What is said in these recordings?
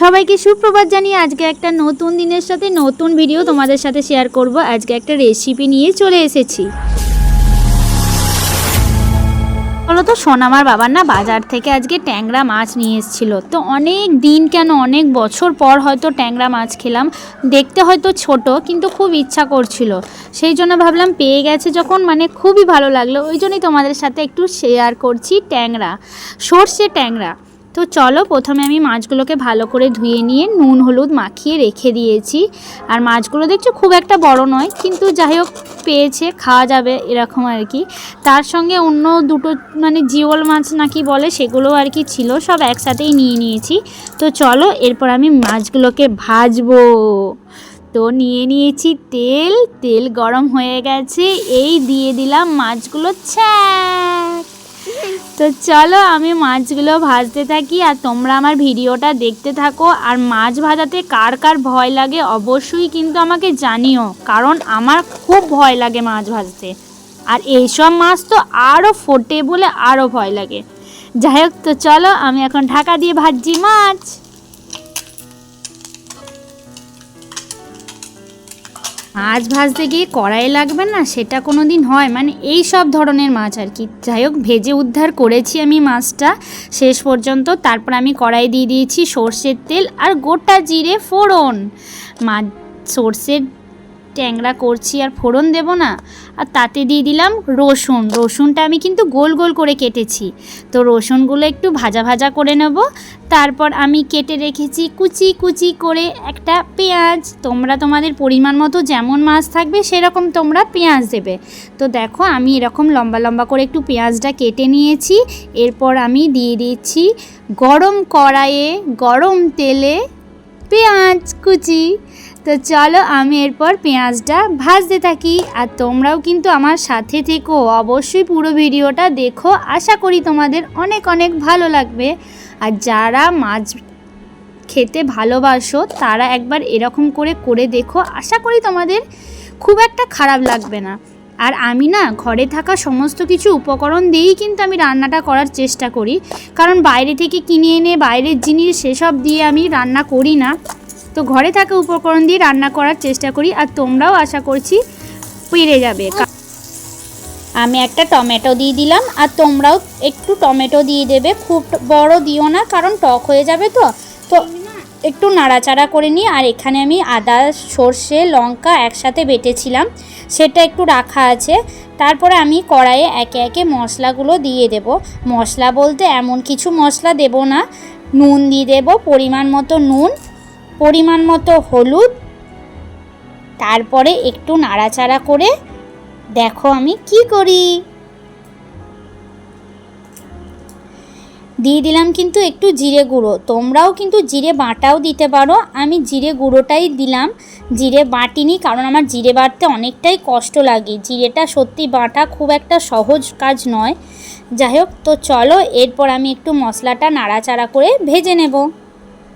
সবাইকে সুপ্রভাত জানিয়ে আজকে একটা নতুন দিনের সাথে নতুন ভিডিও তোমাদের সাথে শেয়ার করব। আজকে একটা রেসিপি নিয়ে চলে এসেছি। বলতো সোনামার বাবার না বাজার থেকে আজকে ট্যাংরা মাছ নিয়ে এসেছিল। তো অনেক দিন কেন, অনেক বছর পর হয়তো ট্যাংরা মাছ খেলাম। দেখতে হয়তো ছোট, কিন্তু খুব ইচ্ছা করছিল। সেই জন্য ভাবলাম পেয়ে গেছে যখন মানে খুবই ভালো লাগল। ওই জন্যই তোমাদের সাথে একটু শেয়ার করছি ট্যাংরা, সর্ষে ট্যাংরা। তো চলো প্রথমে আমি মাছগুলোকে ভালো করে ধুয়ে নিয়ে নুন, হলুদ মাখিয়ে রেখে দিয়েছি। আর মাছগুলো দেখছ খুব একটা বড় নয়, কিন্তু যাই হোক পেয়েছে, খাওয়া যাবে এরকম আর কি। তার সঙ্গে অন্য দুটো মানে জিওল মাছ নাকি বলে সেগুলো আর কি ছিল, সব একসাথেই নিয়ে নিয়েছি। তো চলো এরপর আমি মাছগুলোকে ভাজবো। তো নিয়ে নিয়েছি তেল তেল গরম হয়ে গেছে, এই দিয়ে দিলাম মাছগুলো, ছ্যাক! তো চলো আমি মাছগুলো ভাজতে থাকি আর তোমরা আমার ভিডিওটা দেখতে থাকো। আর মাছ ভাজাতে কার কার ভয় লাগে অবশ্যই কিন্তু আমাকে জানিও, কারণ আমার খুব ভয় লাগে মাছ ভাজতে। আর এইসব মাছ তো আরও ফোটে বলে আরও ভয় লাগে। যাই হোক, তো চলো আমি এখন ঢাকা দিয়ে ভাজছি মাছ। মাছ ভাজতে গিয়ে কড়াই লাগবে না? সেটা কোনো দিন হয়? মানে এই সব ধরনের মাছ আর কি। যাই হোক, ভেজে উদ্ধার করেছি আমি মাছটা। শেষ পর্যন্ত তারপর আমি কড়াই দিয়ে দিয়েছি সর্ষের তেল আর গোটা জিরে ফোড়ন। মাছ সর্ষের ট্যাংরা করছি আর ফোড়ন দেব না। আর তাতে দিয়ে দিলাম রসুন। রসুনটা আমি কিন্তু গোল গোল করে কেটেছি। তো রসুনগুলো একটু ভাজা ভাজা করে নেব। তারপর আমি কেটে রেখেছি কুচি কুচি করে একটা পেঁয়াজ। তোমরা তোমাদের পরিমাণ মতো যেমন মাছ থাকবে সেরকম তোমরা পেঁয়াজ দেবে। তো দেখো আমি এরকম লম্বা লম্বা করে একটু পেঁয়াজটা কেটে নিয়েছি। এরপর আমি দিয়ে দিচ্ছি গরম কড়াইয়ে গরম তেলে পেঁয়াজ কুচি। তো চলো আমি এরপর পেঁয়াজটা ভাজতে থাকি। আর তোমরাও কিন্তু আমার সাথে থেকো। অবশ্যই পুরো ভিডিওটা দেখো। আশা করি তোমাদের অনেক অনেক ভালো লাগবে। আর যারা মাছ খেতে ভালোবাসো, তারা একবার এরকম করে করে দেখো। আশা করি তোমাদের খুব একটা খারাপ লাগবে না। আর আমি না, ঘরে থাকা সমস্ত কিছু উপকরণ দিয়েই কিন্তু আমি রান্নাটা করার চেষ্টা করি। কারণ বাইরে থেকে কিনে এনে বাইরের জিনিস সেসব দিয়ে আমি রান্না করি না। তো ঘরে থাকা উপকরণ দিয়ে রান্না করার চেষ্টা করি আর তোমরাও আশা করছি পেরে যাবে। আমি একটা টমেটো দিয়ে দিলাম আর তোমরাও একটু টমেটো দিয়ে দেবে। খুব বড় দিও না কারণ টক হয়ে যাবে তো। তো একটু নাড়াচাড়া করে নিই আর এখানে আমি আদা, সর্ষে, লঙ্কা একসাথে বেটেছিলাম। সেটা একটু রাখা আছে। তারপরে আমি কড়াইয়ে একে একে মশলাগুলো দিয়ে দেব। মশলা বলতে এমন কিছু মশলা দেব না। নুন দিয়ে দেব, পরিমাণ মতো নুন। পরিমাণ মতো হলুদ। তারপরে একটু নাড়াচাড়া করে দেখো আমি কি করি। দিয়ে দিলাম কিন্তু একটু জিরে গুঁড়ো। তোমরাও কিন্তু জিরে বাটাও দিতে পারো। আমি জিরে গুঁড়োটাই দিলাম। জিরে বাটিনি কারণ আমার জিরে বাটতে অনেকটাই কষ্ট লাগে। জিরেটা সত্যি বাটা খুব একটা সহজ কাজ নয়। যাই হোক, তো চলো এরপর আমি একটু মশলাটা নাড়াচাড়া করে ভেজে নেব।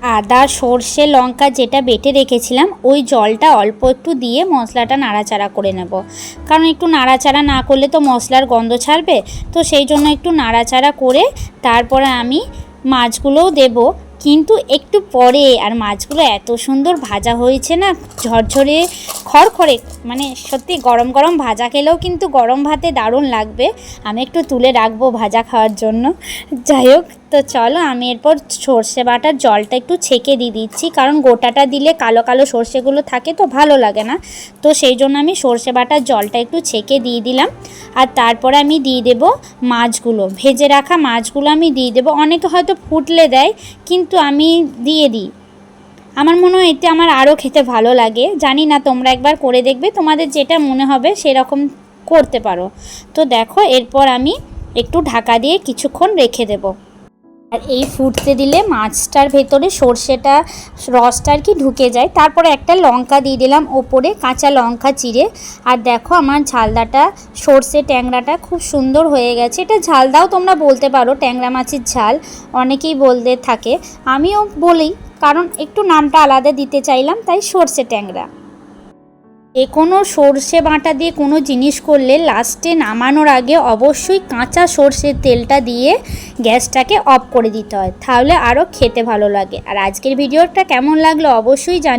আদা, সর্ষে, লঙ্কা যেটা বেটে রেখেছিলাম, ওই জলটা অল্প একটু দিয়ে মশলাটা নাড়াচাড়া করে নেব। কারণ একটু নাড়াচাড়া না করলে তো মশলার গন্ধ ছাড়বে, তো সেই জন্য একটু নাড়াচাড়া করে তারপরে আমি মাছগুলোও দেব। কিন্তু একটু পরে, আর মাছগুলো এত সুন্দর ভাজা হয়েছে না, ঝরঝরে, খড়খড়ে মানে সত্যি গরম গরম ভাজা খেলেও কিন্তু গরম ভাতে দারুণ লাগবে। আমি একটু তুলে রাখব ভাজা খাওয়ার জন্য। যাই হোক, তো চলো আমি এরপর সর্ষে বাটার জলটা একটু ছেঁকে দিয়ে দিচ্ছি, কারণ গোটাটা দিলে কালো কালো সর্ষেগুলো থাকে তো ভালো লাগে না। তো সেই জন্য আমি সর্ষে বাটার জলটা একটু ছেঁকে দিয়ে দিলাম। আর তারপরে আমি দিয়ে দেব মাছগুলো। ভেজে রাখা মাছগুলো আমি দিয়ে দেবো। অনেকে হয়তো ফুটলে দেয়, কিন্তু আমি দিয়ে দিই। আমার মনে হয় এতে আমার আরও খেতে ভালো লাগে। জানি না, তোমরা একবার করে দেখবে। তোমাদের যেটা মনে হবে সেরকম করতে পারো। তো দেখো, এরপর আমি একটু ঢাকা দিয়ে কিছুক্ষণ রেখে দেবো। আর এই ফুটতে দিলে মাছটার ভেতরে সর্ষেটা, রসটা আর কি ঢুকে যায়। তারপরে একটা লঙ্কা দিয়ে দিলাম ওপরে, কাঁচা লঙ্কা চিড়ে। আর দেখো আমার ঝালদাটা, সর্ষে ট্যাংরাটা খুব সুন্দর হয়ে গেছে। এটা ঝালদাও তোমরা বলতে পারো, ট্যাংরা মাছের ঝাল। অনেকেই বলতে থাকে। আমিও বলি, কারণ একটু নামটা আলাদা দিতে চাইলাম, তাই সর্ষে ট্যাংরা। যে কোনো সর্ষে বাটা দিয়ে কোনো জিনিস করলে লাস্টে নামানোর আগে অবশ্যই কাঁচা সর্ষের তেলটা দিয়ে গ্যাসটাকে অফ করে দিতে হয়, তাহলে আরও খেতে ভালো লাগে। আর আজকের ভিডিওটা কেমন লাগল অবশ্যই জানি